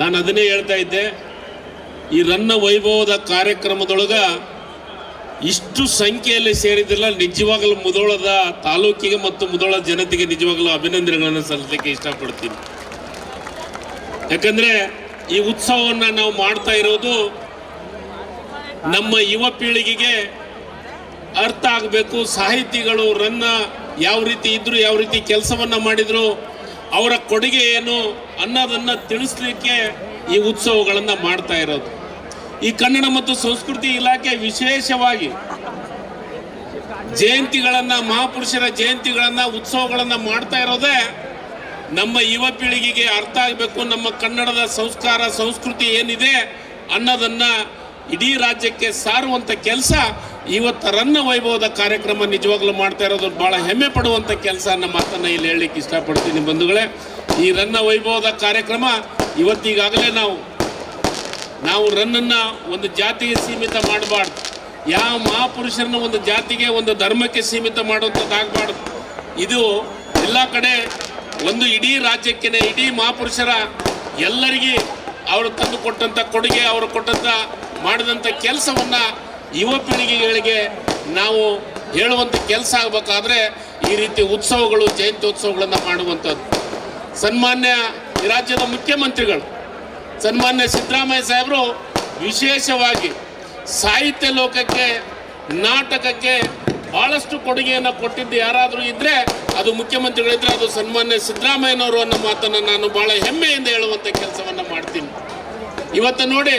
ನಾನು ಅದನ್ನೇ ಹೇಳ್ತಾ ಇದ್ದೆ. ಈ ರನ್ನ ವೈಭವದ ಕಾರ್ಯಕ್ರಮದೊಳಗೆ ಇಷ್ಟು ಸಂಖ್ಯೆಯಲ್ಲಿ ಸೇರಿದ್ರಲ್ಲ, ನಿಜವಾಗಲೂ ಮುದೋಳದ ತಾಲೂಕಿಗೆ ಮತ್ತು ಮುದೋಳ ಜನತೆಗೆ ನಿಜವಾಗಲೂ ಅಭಿನಂದನೆಗಳನ್ನು ಸಲ್ಲಿಸಲಿಕ್ಕೆ ಇಷ್ಟಪಡ್ತೀನಿ. ಯಾಕಂದರೆ ಈ ಉತ್ಸವವನ್ನು ನಾವು ಮಾಡ್ತಾ ಇರೋದು ನಮ್ಮ ಯುವ ಪೀಳಿಗೆಗೆ ಅರ್ಥ ಆಗಬೇಕು, ಸಾಹಿತಿಗಳು ರನ್ನ ಯಾವ ರೀತಿ ಇದ್ದರು ಯಾವ ರೀತಿ ಕೆಲಸವನ್ನು ಮಾಡಿದ್ರು ಅವರ ಕೊಡುಗೆ ಏನು ಅನ್ನೋದನ್ನ ತಿಳಿಸ್ಲಿಕ್ಕೆ ಈ ಉತ್ಸವಗಳನ್ನು ಮಾಡ್ತಾ ಇರೋದು. ಈ ಕನ್ನಡ ಮತ್ತು ಸಂಸ್ಕೃತಿ ಇಲಾಖೆ ವಿಶೇಷವಾಗಿ ಜಯಂತಿಗಳನ್ನ, ಮಹಾಪುರುಷರ ಜಯಂತಿಗಳನ್ನ, ಉತ್ಸವಗಳನ್ನ ಮಾಡ್ತಾ ಇರೋದೇ ನಮ್ಮ ಯುವ ಪೀಳಿಗೆಗೆ ಅರ್ಥ ಆಗಬೇಕು ನಮ್ಮ ಕನ್ನಡದ ಸಂಸ್ಕಾರ, ಸಂಸ್ಕೃತಿ ಏನಿದೆ ಅನ್ನೋದನ್ನ ಇಡೀ ರಾಜ್ಯಕ್ಕೆ ಸಾರುವಂತ ಕೆಲಸ. ಇವತ್ತು ರನ್ನ ವೈಭವದ ಕಾರ್ಯಕ್ರಮ ನಿಜವಾಗ್ಲೂ ಮಾಡ್ತಾ ಇರೋದು ಬಹಳ ಹೆಮ್ಮೆ ಪಡುವಂತ ಕೆಲಸ ಅನ್ನೋ ಮಾತನ್ನ ಇಲ್ಲಿ ಹೇಳಲಿಕ್ಕೆ ಇಷ್ಟಪಡ್ತೀನಿ ಬಂಧುಗಳೇ. ಈ ರನ್ನ ವೈಭವದ ಕಾರ್ಯಕ್ರಮ ಇವತ್ತೀಗಾಗಲೇ ನಾವು ನಾವು ರನ್ನನ್ನು ಒಂದು ಜಾತಿಗೆ ಸೀಮಿತ ಮಾಡಬಾರ್ದು. ಯಾವ ಮಹಾಪುರುಷರನ್ನ ಒಂದು ಜಾತಿಗೆ, ಒಂದು ಧರ್ಮಕ್ಕೆ ಸೀಮಿತ ಮಾಡುವಂಥದ್ದಾಗಬಾರ್ದು. ಇದು ಎಲ್ಲ ಕಡೆ ಒಂದು ಇಡೀ ರಾಜ್ಯಕ್ಕೆ ಇಡೀ ಮಹಾಪುರುಷರ ಎಲ್ಲರಿಗೆ ಅವರು ತಂದು ಕೊಟ್ಟಂಥ ಕೊಡುಗೆ, ಅವರು ಕೊಟ್ಟಂಥ ಮಾಡಿದಂಥ ಕೆಲಸವನ್ನ ಯುವ ಪೀಳಿಗೆಗಳಿಗೆ ನಾವು ಹೇಳುವಂಥ ಕೆಲಸ ಆಗಬೇಕಾದ್ರೆ ಈ ರೀತಿ ಉತ್ಸವಗಳು, ಜಯಂತಿ ಉತ್ಸವಗಳನ್ನು ಮಾಡುವಂಥದ್ದು. ಸನ್ಮಾನ್ಯ ಈ ರಾಜ್ಯದ ಮುಖ್ಯಮಂತ್ರಿಗಳು, ಸನ್ಮಾನ್ಯ ಸಿದ್ದರಾಮಯ್ಯ ಸಾಹೇಬರು ವಿಶೇಷವಾಗಿ ಸಾಹಿತ್ಯ ಲೋಕಕ್ಕೆ, ನಾಟಕಕ್ಕೆ ಭಾಳಷ್ಟು ಕೊಡುಗೆಯನ್ನು ಕೊಟ್ಟಿದ್ದು ಯಾರಾದರೂ ಇದ್ದರೆ ಅದು ಮುಖ್ಯಮಂತ್ರಿಗಳಿದ್ರೆ ಅದು ಸನ್ಮಾನ್ಯ ಸಿದ್ದರಾಮಯ್ಯನವರು ಅನ್ನೋ ಮಾತನ್ನು ನಾನು ಭಾಳ ಹೆಮ್ಮೆಯಿಂದ ಹೇಳುವಂಥ ಕೆಲಸವನ್ನು ಮಾಡ್ತೀನಿ. ಇವತ್ತು ನೋಡಿ